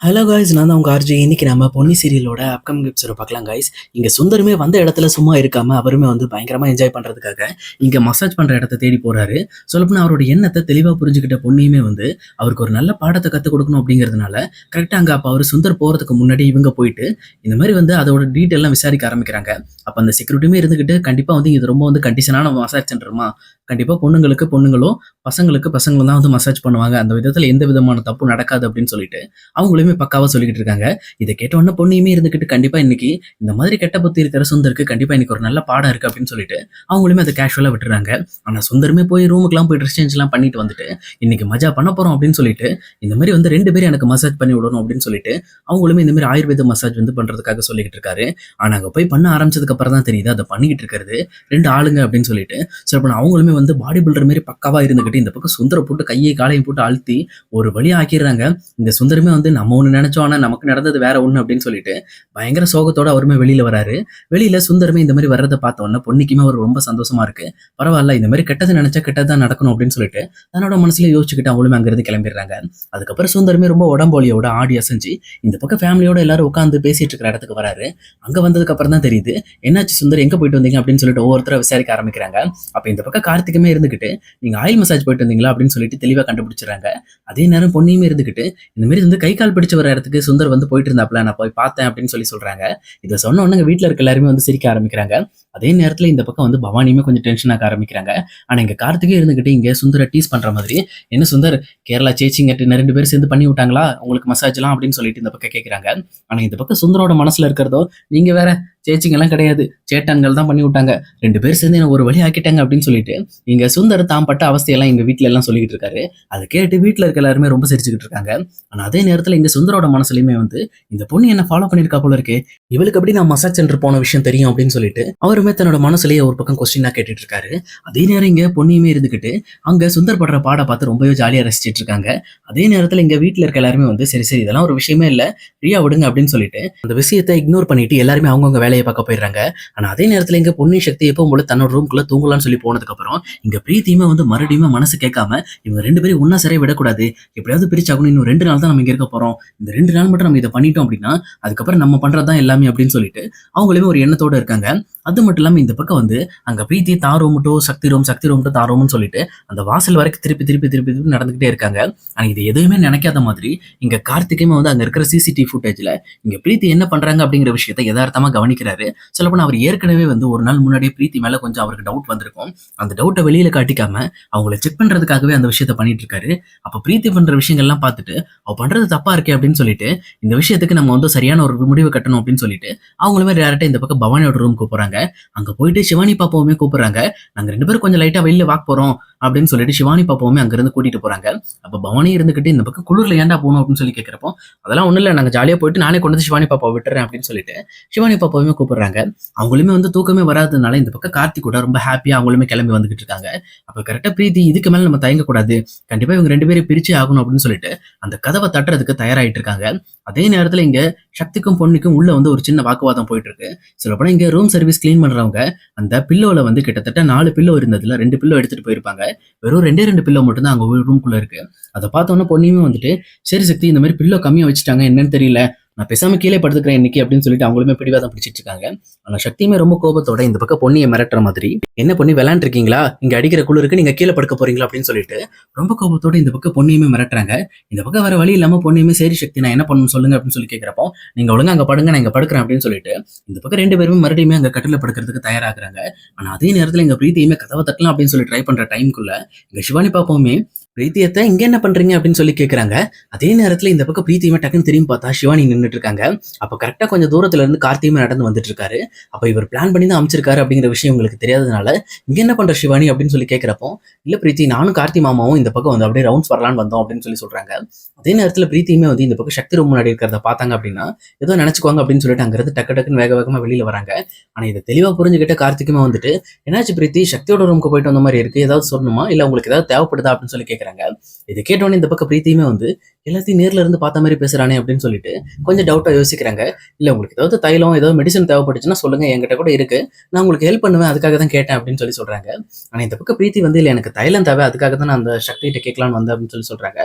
Hello guys நான் தான் உங்கள் ஆர்ஜி இன்னைக்கு நம்ம பொன்னி சீரியலோட அப்கமிங் எபிசோட பார்க்கலாம் காய்ஸ் இங்கே சுந்தரமே வந்த இடத்துல சும்மா இருக்காம அவருமே வந்து பயங்கரமாக என்ஜாய் பண்ணுறதுக்காக இங்கே மசாஜ் பண்ணுற இடத்த தேடி போகிறாரு சொல்லப்போனால் அவரோட எண்ணத்தை தெளிவாக புரிஞ்சுக்கிட்ட பொண்ணியுமே வந்து அவருக்கு ஒரு நல்ல பாடத்தை கற்றுக் கொடுக்கணும் அப்படிங்கிறதுனால கரெக்டாக அங்கே அப்போ அவர் சுந்தர் போகிறதுக்கு முன்னாடி இவங்க போயிட்டு இந்த மாதிரி வந்து அதோட டீட்டெயிலாம் விசாரிக்க ஆரம்பிக்கிறாங்க. அப்போ அந்த செக்யூரிட்டியுமே இருந்துக்கிட்டு கண்டிப்பாக வந்து இது ரொம்ப வந்து கண்டிஷனான மசாஜ் சென்டருமா கண்டிப்பாக பொண்ணுங்களுக்கு பொண்ணுங்களும் பசங்களுக்கு பசங்களும் தான் வந்து மசாஜ் பண்ணுவாங்க. அந்த விதத்தில் எந்த விதமான தப்பும் நடக்காது அப்படின்னு சொல்லிட்டு அவங்களுமே பக்காவா சொல்லிக்கிட்டு இருக்காங்க. இதை கேட்ட உடனே பொண்ணையுமே இருந்துக்கிட்டு கண்டிப்பா இன்னைக்கு இந்த மாதிரி கெட்ட புத்தி இருக்கிற சுந்தருக்கு கண்டிப்பா இன்னைக்கு ஒரு நல்ல பாடம் இருக்கு அப்படின்னு சொல்லிட்டு அவங்களுமே அதை கேஷுவலா விட்டுறாங்க. ஆனா சுந்தரமே போய் ரூமுக்குலாம் போய் ட்ரெஸ் எல்லாம் பண்ணிட்டு வந்துட்டு இன்னைக்கு மஜா பண்ண போறோம் அப்படின்னு சொல்லிட்டு இந்த மாதிரி வந்து ரெண்டு பேரும் எனக்கு மசாஜ் பண்ணி விடணும் அப்படின்னு சொல்லிட்டு அவங்களுமே இந்த மாதிரி ஆயுர்வேத மசாஜ் வந்து பண்றதுக்காக சொல்லிக்கிட்டு இருக்காரு. ஆனா அங்க போய் பண்ண ஆரம்பிச்சதுக்கு அப்புறம் தான் தெரியுது அதை பண்ணிக்கிட்டு இருக்கிறது ரெண்டு ஆளுங்க அப்படின்னு சொல்லிட்டு. சொல்லப்போனா அவங்களுமே வந்து பாடி பில்டர் மாதிரி பக்காவா இருந்துகிட்டு இந்த பக்கம் சுந்தரை போட்டு கையை காலையும் போட்டு அழுத்தி ஒரு வழி ஆக்கிடுறாங்க. இந்த சுந்தரமே வந்து நம்ம ஒன்று நினச்சோம் ஆனால் நமக்கு நடந்தது வேற ஒண்ணு அப்படின்னு சொல்லிட்டு பயங்கர சோகத்தோட அவருமே வெளியில வராரு. வெளியில சுந்தரமே இந்த மாதிரி வர்றதை பார்த்த உடனே அவர் ரொம்ப சந்தோஷமா இருக்கு. பரவாயில்ல இந்த மாதிரி கெட்டது நினைச்சா கெட்டதான் நடக்கணும் அப்படின்னு சொல்லிட்டு தன்னோட மனசுல யோசிச்சுக்கிட்டு அவங்களுமே அங்கிருந்து கிளம்பிடுறாங்க. அதுக்கப்புறம் சுந்தரமே ரொம்ப உடம்போலியோட ஆடி அசைஞ்சு இந்த பக்கம் ஃபேமிலியோட எல்லாரும் உட்காந்து பேசிட்டு இருக்கிற இடத்துக்கு வராரு. அங்க வந்ததுக்கு அப்புறம் தான் தெரியுது என்னாச்சு சுந்தர் எங்க போயிட்டு வந்தீங்க? அப்படின்னு சொல்லிட்டு ஒவ்வொருத்தரும் விசாரிக்க ஆரம்பிக்கிறாங்க. அப்போ இந்த பக்கம் கார்த்திகமே இருந்துகிட்டு நீங்க ஆயில் மசாஜ் போயிட்டு வந்தீங்களா? அப்படின்னு சொல்லிட்டு தெளிவா கண்டுபிடிச்சிடுறாங்க. அதே நேரம் பொண்ணையுமே இருந்துக்கிட்டு இந்த மாதிரி வந்து கை கால் பிடிச்சு வர இடத்துக்கு சுந்தர் வந்து போயிட்டு இருந்தாப்ல நான் போய் பார்த்தேன் அப்படின்னு சொல்லி சொல்றாங்க. இதை சொன்ன உடனே வீட்டில் இருக்க எல்லாருமே வந்து சிரிக்க ஆரம்பிக்கிறாங்க. அதே நேரத்தில் இந்த பக்கம் வந்து பவானியுமே கொஞ்சம் டென்ஷன் ஆக ஆரம்பிக்கிறாங்க. ஆனா இங்க கார்த்திகே இருந்துக்கிட்டு இங்க சுந்தர டீஸ் பண்ற மாதிரி என்ன சுந்தர் கேரளா சேச்சிங்கட்டு ரெண்டு பேர் சேர்ந்து பண்ணி விட்டாங்களா? உங்களுக்கு மசாஜ்லாம் அப்படின்னு சொல்லிட்டு இந்த பக்கம் கேட்குறாங்க ஆனா இந்த பக்கம் சுந்தரோட மனசில் இருக்கிறதோ நீங்க வேற சேச்சிங்கெல்லாம் கிடையாது. சேட்டான்கள் தான் பண்ணி விட்டாங்க. ரெண்டு பேர் சேர்ந்து என்ன ஒரு வழி ஆக்கிட்டாங்க? அப்படின்னு சொல்லிட்டு இங்க சுந்தர் தாம் பட்ட அவஸ்தையெல்லாம் எங்க வீட்ல எல்லாம் சொல்லிக்கிட்டு இருக்காரு. அதை கேட்டு வீட்ல இருக்க எல்லாருமே ரொம்ப சிரிச்சுக்கிட்டு இருக்காங்க. ஆனா அதே நேரத்தில் இங்க சுந்தரோட மனசுலயுமே வந்து இந்த பொண்ணு என்ன ஃபாலோ பண்ணிருக்கா போல இருக்கு. இவளுக்கு எப்படி நான் மசாஜ் சென்டர் போன விஷயம் தெரியும்? அப்படின்னு சொல்லிட்டு அவர் அவருமே தன்னோட மனசுலயே ஒரு பக்கம் கொஸ்டினா கேட்டுட்டு இருக்காரு. அதே நேரம் இங்க பொண்ணையுமே இருந்துகிட்டு அங்க சுந்தர் படுற பாட பார்த்து ரொம்பவே ஜாலியா ரசிச்சிட்டு இருக்காங்க. அதே நேரத்துல இங்க வீட்ல இருக்க எல்லாருமே வந்து சரி சரி இதெல்லாம் ஒரு விஷயமே இல்ல. ஃப்ரீயா விடுங்க அப்படின்னு சொல்லிட்டு அந்த விஷயத்தை இக்னோர் பண்ணிட்டு எல்லாருமே அவங்கவுங்க வேலையை பார்க்க போயிடுறாங்க. ஆனா அதே நேரத்துல இங்க பொன்னி சக்தி எப்போ போல தன்னோட ரூம்குள்ள தூங்கலாம்னு சொல்லி போனதுக்கு அப்புறம் இங்க பிரீத்தியுமே வந்து மறுபடியும் மனசு கேட்காம இவங்க ரெண்டு பேரும் ஒன்னா சரியா விடக்கூடாது. எப்படியாவது பிரிச்சாகணும். இன்னும் ரெண்டு நாள் தான் நம்ம இங்க இருக்க போறோம். இந்த ரெண்டு நாள் மட்டும் நம்ம இதை பண்ணிட்டோம் அப்படின்னா அதுக்கப்புறம் நம்ம பண்றதுதான் எல்லாமே அப்படின்னு சொல்லிட்டு அவங்களுமே ஒரு எண்ணத்தோட இருக்காங்க. அது மட்டும் இல்லாமல் இந்த பக்கம் வந்து அங்கே பிரீத்தி தாரோமட்டோ சக்தி ரோம் சக்தி ரோம்ட்டோ தாரோம்னு சொல்லிட்டு அந்த வாசல் வரைக்கும் திருப்பி திருப்பி திருப்பி திருப்பி நடந்துகிட்டே இருக்காங்க. ஆனால் இது எதுவுமே நினைக்காத மாதிரி இங்கே கார்த்திகையுமே வந்து அங்கே இருக்கிற சிசிடிவி ஃபுட்டேஜ்ல இங்கே பிரீத்தி என்ன பண்ணுறாங்க அப்படிங்கிற விஷயத்தை யதார்த்தமாக கவனிக்கிறாரு. சொல்லப்போனால் அவர் ஏற்கனவே வந்து ஒரு நாள் முன்னாடியே பிரீத்தி மேலே கொஞ்சம் அவருக்கு டவுட் வந்திருக்கும். அந்த டவுட்டை வெளியில் காட்டிக்காம அவங்கள செக் பண்ணுறதுக்காகவே அந்த விஷயத்த பண்ணிட்டு இருக்காரு. அப்போ பிரீத்தி பண்ணுற விஷயங்கள்லாம் பார்த்துட்டு அவள் பண்ணுறது தப்பாக இருக்கே அப்படின்னு சொல்லிட்டு இந்த விஷயத்துக்கு நம்ம வந்து சரியான ஒரு முடிவு கட்டணும் அப்படின்னு சொல்லிட்டு அவங்களுமே டேரக்டா இந்த பக்கம் பவானியோட ரூமுக்கு போகிறாங்க அங்க போயிட்டு சிவானி பாப்பாவுமே கூப்பிடுறாங்க. நாங்க ரெண்டு பேரும் கொஞ்சம் லைட்டா வெளியில வாக் போறோம் அப்படின்னு சொல்லிட்டு சிவானி பாப்பாவுமே அங்க இருந்து கூட்டிட்டு போறாங்க. அப்ப பவானி இருந்துகிட்டு இந்த பக்கம் குளிர்ல ஏன்டா போகணும் அப்படின்னு சொல்லி கேட்கிறப்போ அதெல்லாம் ஒண்ணும் இல்லை. நாங்க ஜாலியா போயிட்டு நானே கொண்டு வந்து சிவானி பாப்பாவை விட்டுறேன் அப்படின்னு சொல்லிட்டு சிவானி பாப்பாவுமே கூப்பிடுறாங்க. அவங்களுமே வந்து தூக்கமே வராததுனால இந்த பக்கம் கார்த்திக் கூட ரொம்ப ஹாப்பியா அவங்களுமே கிளம்பி வந்துகிட்டு இருக்காங்க. அப்ப கரெக்டா பிரீத்தி இதுக்கு மேல நம்ம தயங்கக்கூடாது. கண்டிப்பா இவங்க ரெண்டு பேரும் பிரிச்சே ஆகணும் அப்படின்னு சொல்லிட்டு அந்த கதவை தட்டுறதுக்கு தயாராயிட்டு இருக்காங்க. அதே நேரத்தில் இங்கே சக்திக்கும் பொண்ணுக்கும் உள்ள வந்து ஒரு சின்ன வாக்குவாதம் போயிட்டு இருக்கு சொல்லப்போனா இங்கே ரூம் சர்வீஸ் க்ளீன் பண்ணுறவங்க அந்த பில்லோவில் வந்து கிட்டத்தட்ட நாலு பில்லோ இருந்ததுல ரெண்டு பில்லோ எடுத்துகிட்டு போயிருப்பாங்க. வெறும் ரெண்டே ரெண்டு பில்லோ மட்டும்தான் அங்கே ரூம்குள்ளே ரூம்குள்ள இருக்கு. அதை பார்த்தோன்னே பொண்ணையுமே வந்துட்டு சரி சக்தி இந்த மாதிரி பில்லோ கம்மியாக வச்சுட்டாங்க என்னன்னு தெரியல நான் பேசாம கீழே படுத்துக்கிறேன் இன்னைக்கு அப்படின்னு சொல்லிட்டு அவங்களுமே பிடிவாதம் பிடிச்சிட்டு இருக்காங்க. ஆனால் சக்தியுமே ரொம்ப கோபத்தோட இந்த பக்கம் பொண்ணியை மிரட்டுற மாதிரி என்ன பொண்ணி விளாண்டுருக்கீங்களா இங்க அடிக்கிற குளிருக்கு நீங்க கீழே படுக்க போறீங்களா? அப்படின்னு சொல்லிட்டு ரொம்ப கோபத்தோட இந்த பக்கம் பொண்ணியுமே மிரட்டுறாங்க. இந்த பக்கம் வேற வழி இல்லாம பொண்ணியுமே சரி சக்தி நான் என்ன பண்ணணும் சொல்லுங்க அப்படின்னு சொல்லி கேட்கிறப்போ நீங்க ஒழுங்கா அங்க படுங்க நான் இங்க படுக்கிறேன் அப்படின்னு சொல்லிட்டு இந்த பக்கம் ரெண்டு பேருமே மறுபடியுமே அங்க கட்டில படுக்கிறதுக்கு தயாராகிறாங்க. ஆனா அதே நேரத்துல எங்க பிரீத்தியுமே கதவை தட்டலாம் அப்படின்னு சொல்லி ட்ரை பண்ற டைம்குள்ள இங்க சிவானி பாப்பாவுமே பிரீத்தியத்தை இங்க என்ன பண்றீங்க அப்படின்னு சொல்லி கேட்கறாங்க அதே நேரத்துல இந்த பக்கம் பிரீத்தியுமே டக்குன்னு திரும்பி பார்த்தா சிவானி நின்னுட்டு இருக்காங்க. அப்ப கரெக்டா கொஞ்சம் தூரத்துல இருந்து கார்த்தியுமே நடந்து வந்துட்டு இருக்காரு. அப்ப இவர் பிளான் பண்ணி தான் அமைச்சிருக்காரு அப்படிங்கிற விஷயம் உங்களுக்கு தெரியாததுனால இங்க என்ன பண்ற சிவானி அப்படின்னு சொல்லி கேக்குறப்போ இல்ல பிரீத்தி நானும் கார்த்தி மாமாவும் இந்த பக்கம் வந்து அப்படியே ரவுண்ட்ஸ் வரலான்னு வந்தோம் அப்படின்னு சொல்லி சொல்றாங்க. அதே நேரத்துல பிரீத்தியுமே வந்து இந்த பக்கம் சக்தி ரொம்ப முன்னாடி இருக்கிறத பார்த்தாங்க அப்படின்னா ஏதோ நினைச்சுக்குவாங்க அப்படின்னு சொல்லிட்டு அங்கிருந்து டக்கு டக்குன்னு வேக வேகமா வெளியில வராங்க. ஆனா இதை தெளிவா புரிஞ்சுக்கிட்ட கார்த்திக்குமே வந்துட்டு என்னாச்சு பிரீத்தி? சக்தியோட ரூமுக்கு போயிட்டு வந்த மாதிரி இருக்கு. ஏதாவது சொல்லணுமா? இல்ல உங்களுக்கு ஏதாவது தேவைப்படுதா? அப்படின்னு சொல்லி கேட்க கேட்குறாங்க இது கேட்டோன்னே இந்த பக்கம் பிரீத்தியுமே வந்து எல்லாத்தையும் நேர்ல இருந்து பார்த்த மாதிரி பேசுறானே அப்படின்னு சொல்லிட்டு கொஞ்சம் டவுட்டா யோசிக்கிறாங்க. இல்ல உங்களுக்கு ஏதாவது தைலம் ஏதாவது மெடிசன் தேவைப்பட்டுச்சுன்னா சொல்லுங்க என்கிட்ட கூட இருக்கு. நான் உங்களுக்கு ஹெல்ப் பண்ணுவேன் அதுக்காக தான் கேட்டேன் அப்படின்னு சொல்லி சொல்றாங்க. ஆனா இந்த பக்கம் பிரீத்தி வந்து இல்லை எனக்கு தைலம் தேவை அதுக்காக தான் நான் அந்த சக்திகிட்ட கேட்கலான்னு வந்தேன் அப்படின்னு சொல்லி சொல்றாங்க.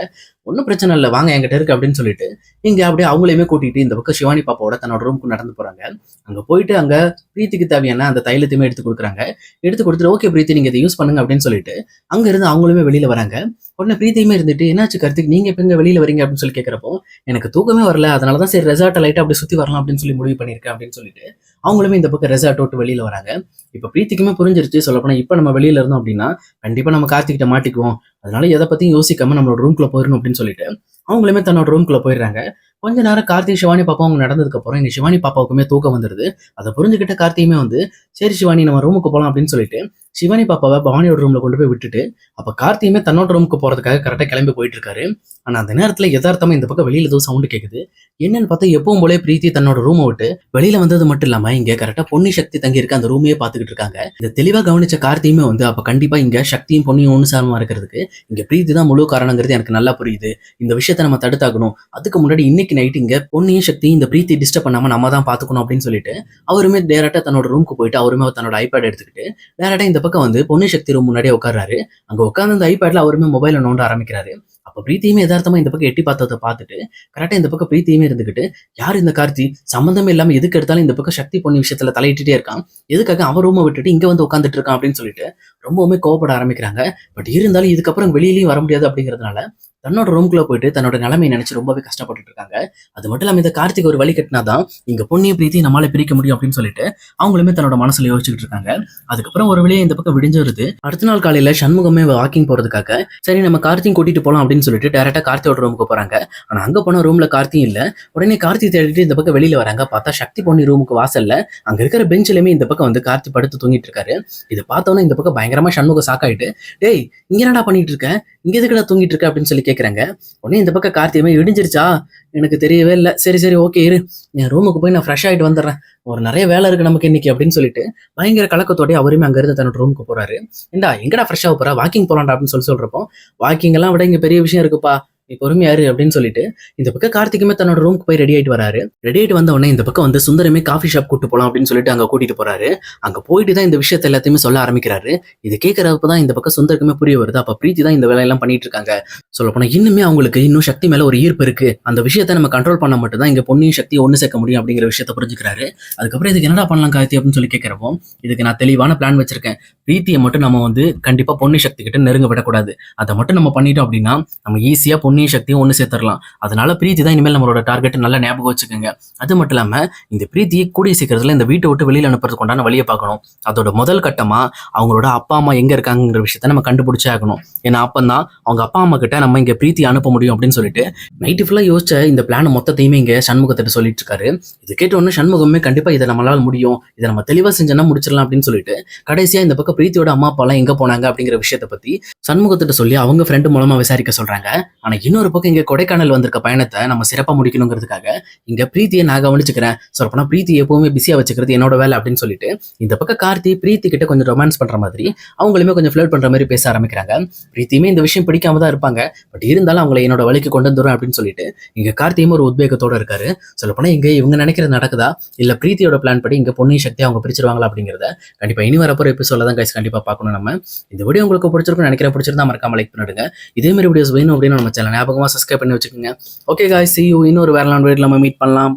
ஒன்றும் பிரச்சனை இல்லை வாங்க என்கிட்ட இருக்கு அப்படின்னு சொல்லிட்டு இங்கே அப்படியே அவங்களையுமே கூட்டிட்டு இந்த பக்கம் சிவானி பாப்பாவோட தன்னோட ரூமுக்கு நடந்து போறாங்க. அங்க போயிட்டு அங்க பிரீத்திக்கு தேவையான அந்த தைலத்தையுமே எடுத்து கொடுக்குறாங்க. எடுத்து கொடுத்துட்டு ஓகே பிரீத்தி நீங்க இதை யூஸ் பண்ணுங்க அப்படின்னு சொல்லிட்டு அங்க இருந்து அவங்களுமே வெளியில வராங்க. உடனே பிரீத்தியுமே இருந்துட்டு என்னாச்சு கருத்துக்கு நீங்கள் எப்போ எங்கே வெளியில் வரீங்க? அப்படின்னு சொல்லி கேட்குறப்போ எனக்கு தூக்கமே வரல. அதனால தான் சரி ரெசார்ட்டை லைட்டாக அப்படி சுற்றி வரலாம் அப்படின்னு சொல்லி முடிவு பண்ணியிருக்கேன் அப்படின்னு சொல்லிட்டு அவங்களுமே இந்த பக்கம் ரெசார்ட் விட்டு வெளியில் வராங்க. இப்போ பிரீத்திக்குமே புரிஞ்சிருச்சு சொல்லப்போனால் இப்போ நம்ம வெளியில் இருந்தோம் அப்படின்னா கண்டிப்பாக நம்ம கார்த்திகிட்ட மாட்டிக்குவோம். அதனால எதை பற்றியும் யோசிக்காம நம்மளோட ரூம்குள்ளே போயிடணும் அப்படின்னு சொல்லிட்டு அவங்களுமே தன்னோட ரூம்குள்ளே போயிடுறாங்க. கொஞ்ச நேரம் கார்த்திக் சிவானி பாப்பா அவங்க நடந்ததுக்கு அப்புறம் இங்க சிவானி பாப்பாவுக்குமே தூக்கம் வந்துருது அதை புரிஞ்சுக்கிட்ட கார்த்தியுமே வந்து சரி சிவானி நம்ம ரூமுக்கு போகலாம் அப்படின்னு சொல்லிட்டு சிவானி பாப்பாவை பவானியோட ரூம்ல கொண்டு போய் விட்டுட்டு அப்ப கார்த்தியுமே தன்னோட ரூமுக்கு போறதுக்காக கரெக்டா கிளம்பி போயிட்டு இருக்காரு ஆனா அந்த நேரத்துல யதார்த்தமா இந்த பக்கம் வெளியில ஏதோ சவுண்ட் கேக்குது. என்னன்னு பார்த்தா எப்பவும் போலே பிரீத்தி தன்னோட ரூமை விட்டு வெளியில வந்தது மட்டும் இல்லாம இங்க கரெக்டா பொன்னி சக்தி தங்கி இருக்க அந்த ரூமையே பாத்துக்கிட்டு இருக்காங்க. இந்த தெளிவா கவனிச்ச கார்த்தியுமே வந்து அப்ப கண்டிப்பா இங்க சக்தியும் பொன்னியும் ஒன்னு சாரமா இருக்கிறதுக்கு இங்க பிரீத்தி தான் முழு காரணங்கிறது எனக்கு நல்லா புரியுது. இந்த விஷயத்த நம்ம தடுத்தாக்கணும் அதுக்கு முன்னாடி இன்னைக்கு நைட் இங்க பொன்னியும் சக்தியும் இந்த பிரீத்தி டிஸ்டர்ப் பண்ணாம நம்ம தான் பாத்துக்கணும் அப்படின்னு சொல்லிட்டு அவருமே டேரக்டா தன்னோட ரூமுக்கு போயிட்டு அவருமே தன்னோட ஐபேட் எடுத்துக்கிட்டு டேரக்டா இந்த பக்கம் வந்து பொன்னி சக்தி ரூம் முன்னாடியே உட்கார்றாரு. அங்க உட்காந்து அந்த ஐபேட்ல அவருமே மொபைல நோண்ட ஆரம்பிக்கிறாரு. அப்போ பிரீத்தியுமே யதார்த்தமா இந்த பக்கம் எட்டி பார்த்ததை பார்த்துட்டு கரெக்டாக இந்த பக்கம் பிரீத்தியுமே இருந்துகிட்டு யார் இந்த கார்த்தி? சம்மந்தமே இல்லாமல் எதுக்கு எடுத்தாலும் இந்த பக்கம் சக்தி பொண்ணு விஷயத்துல தலையிட்டுட்டே இருக்கான். எதுக்காக அவன் ரூமை விட்டுட்டு இங்கே வந்து உட்காந்துட்டு இருக்கான்? அப்படின்னு சொல்லிட்டு ரொம்பவுமே கோவப்பட ஆரம்பிக்கிறாங்க. பட் இருந்தாலும் இதுக்கப்புறம் வெளியிலயும் வர முடியாது அப்படிங்கிறதுனால தன்னோட ரூம்குள்ள போயிட்டு தன்னோட நிலைமையை நினைச்சு ரொம்பவே கஷ்டப்பட்டு இருக்காங்க. அது மட்டும் இல்லாமல் இந்த கார்த்திக் ஒரு வழி கட்டினாதான் இங்க பொண்ணிய பிரீத்தி நம்மளால பிரிக்க முடியும் அப்படின்னு சொல்லிட்டு அவங்களுமே தன்னோட மனசுல யோசிச்சுட்டு இருக்காங்க. அதுக்கப்புறம் ஒரு வழியை இந்த பக்கம் விடிஞ்சு வருது. அடுத்த நாள் காலையில சண்முகமே வாக்கிங் போறதுக்காக சரி நம்ம கார்த்தியும் கூட்டிட்டு போலாம் அப்படின்னு சொல்லிட்டு டேரக்டா கார்த்தியோட ரூமுக்கு போறாங்க. ஆனா அங்க போன ரூம்ல கார்த்தியும் இல்ல. உடனே கார்த்தி தேடிட்டு இந்த பக்கம் வெளியில வராங்க. பார்த்தா சக்தி பொண்ணி ரூமுக்கு வாசல்ல. அங்க இருக்கிற பெஞ்சிலுமே இந்த பக்கம் வந்து கார்த்தி படுத்து தூங்கிட்டு இருக்காரு. இதை பார்த்தோன்னே இந்த பக்கம் பயங்கரமா சண்முகம் சாக்காயிட்டு டேய் இங்க என்னடா பண்ணிட்டு இருக்க? இங்க எதுக்குடா தூங்கிட்டு இருக்க அப்படின்னு சொல்லி கேக்குறாங்க. உடனே இந்த பக்கம் கார்த்தியமே இடிஞ்சிருச்சா? எனக்கு தெரியவே இல்லை. சரி சரி ஓகே இரு. என் ரூமுக்கு போய் நான் ஃப்ரெஷ் ஆயிட்டு வந்துடுறேன். ஒரு நிறைய வேலை இருக்கு நமக்கு இன்னைக்கு அப்படின்னு சொல்லிட்டு பயங்கர கலக்கத்தோடய அவருமே அங்க இருந்து தன்னோட ரூமுக்கு போறாரு. இந்தா எங்கடா ஃப்ரெஷ் ஆக போறா? வாக்கிங் போகலான்டா அப்படின்னு சொல்லி சொல்கிறப்போ வாக்கிங் எல்லாம் விட இங்கே பெரிய விஷயம் இருக்குப்பா. நீ பொறுமையாரு அப்படின்னு சொல்லிட்டு இந்த பக்கம் கார்த்திக்குமே தன்னோட ரூமுக்கு போய் ரெடி ஆயிட்டு வராரு. ரெடி ஆயிட்டு வந்த உடனே இந்த பக்கம் வந்து சுந்தரமே காஃபி ஷாப் கூட்டு போலாம் அப்படின்னு சொல்லிட்டு அங்க கூட்டிட்டு போறாரு. அங்க போயிட்டு தான் இந்த விஷயத்த எல்லாத்தையுமே சொல்ல ஆரம்பிக்கிறாரு. இது கேட்கறப்ப தான் இந்த பக்கம் சுந்தருக்குமே புரிய வருது. அப்ப பிரீத்தி தான் இந்த வேலையெல்லாம் பண்ணிட்டு இருக்காங்க. சொல்ல போனா இன்னுமே அவங்களுக்கு இன்னும் சக்தி மேல ஒரு ஈர்ப்பு இருக்கு. அந்த விஷயத்த நம்ம கண்ட்ரோல் பண்ண மட்டும் தான் இங்க பொண்ணையும் சக்தி ஒன்னு சேர்க்க முடியும் அப்படிங்கிற விஷயத்த புரிஞ்சுக்கிறாரு. அதுக்கப்புறம் இதுக்கு என்னடா பண்ணலாம் கார்த்தி அப்படின்னு சொல்லி கேட்கிறப்போ இதுக்கு நான் தெளிவான பிளான் வச்சிருக்கேன். பிரீத்தியை மட்டும் நம்ம வந்து கண்டிப்பா பொண்ணு சக்தி கிட்ட நெருங்க விடக்கூடாது. அதை மட்டும் நம்ம பண்ணிட்டோம் அப்படின்னா நம்ம ஈஸியா பொண்ணு புண்ணிய சக்தியும் ஒன்று சேர்த்துடலாம். அதனால பிரீத்தி தான் இனிமேல் நம்மளோட டார்கெட் நல்லா ஞாபகம் வச்சுக்கோங்க. அது மட்டும் இல்லாமல் இந்த பிரீத்தியை கூடிய சீக்கிரத்துல இந்த வீட்டை விட்டு வெளியில் அனுப்புறதுக்கு உண்டான வழியை பார்க்கணும். அதோட முதல் கட்டமா அவங்களோட அப்பா அம்மா எங்க இருக்காங்கிற விஷயத்த நம்ம கண்டுபிடிச்சே ஆகணும். ஏன்னா அப்பந்தான் அவங்க அப்பா அம்மா கிட்ட நம்ம இங்க பிரீத்தி அனுப்ப முடியும் அப்படின்னு சொல்லிட்டு நைட்டு ஃபுல்லா யோசிச்ச இந்த பிளான் மொத்தத்தையுமே இங்க சண்முகத்திட்ட சொல்லிட்டு இருக்காரு இது கேட்ட உடனே சண்முகமே கண்டிப்பாக இதை நம்மளால முடியும். இதை நம்ம தெளிவா செஞ்சோம்னா முடிச்சிடலாம் அப்படின்னு சொல்லிட்டு கடைசியாக இந்த பக்கம் பிரீத்தியோட அம்மா அப்பா எல்லாம் எங்க போனாங்க அப்படிங்கிற விஷயத்த பத்தி சண்முகத்திட்ட சொல்லி அவங்க ஃப்ரெண்டு மூலமா விசாரிக்க சொல்றாங்க. ஆனால் இன்னொரு பக்கம் இங்க கொடைக்கானல் வந்திருக்க பயணத்தை நம்ம சிறப்பா முடிக்கணுங்கிறதுக்காக இங்க பிரீத்தியை நான் கவனிச்சுக்கிறேன் சொல்லப்போனா பிரீத்தி எப்பவுமே பிஸியா வச்சுக்கிறது என்னோட வேலை அப்படின்னு சொல்லிட்டு இந்த பக்கம் கார்த்தி பிரீத்தி கிட்ட கொஞ்சம் ரொமான்ஸ் பண்ற மாதிரி அவங்களுமே கொஞ்சம் ஃபிளோட் பண்ற மாதிரி பேச ஆரம்பிக்கிறாங்க. பிரீத்தியுமே இந்த விஷயம் பிடிக்காம தான் இருப்பாங்க. பட் இருந்தாலும் அவங்களை என்னோட வழிக்கு கொண்டு வந்துடும் அப்படின்னு சொல்லிட்டு இங்க கார்த்தியும் ஒரு உத்வேகத்தோட இருக்காரு. சொல்லப்போனா இங்க இவங்க நினைக்கிறது நடக்குதா? இல்ல பிரீத்தியோட பிளான் படி இங்க பொண்ணு சக்தி அவங்க பிரிச்சிருவாங்களா அப்படிங்கிறத கண்டிப்பா இனி வரப்போற எபிசோட தான் கைஸ் கண்டிப்பா பார்க்கணும் நம்ம. இந்த வீடியோ உங்களுக்கு பிடிச்சிருக்கும் நினைக்கிறேன். பிடிச்சிருந்தா மறக்காம லைக் பண்ணிடுங்க. இதே மாதிரி வீடியோஸ் வேணும் அப்படின்னு நம்ம சேனல் ஞாபகமாக சப்ஸ்கிரைப் பண்ணி வச்சுக்கோங்க. ஓகே காய் சி யூ இன்னொரு வேற வீடியோ நம்ம மீட் பண்ணலாம்.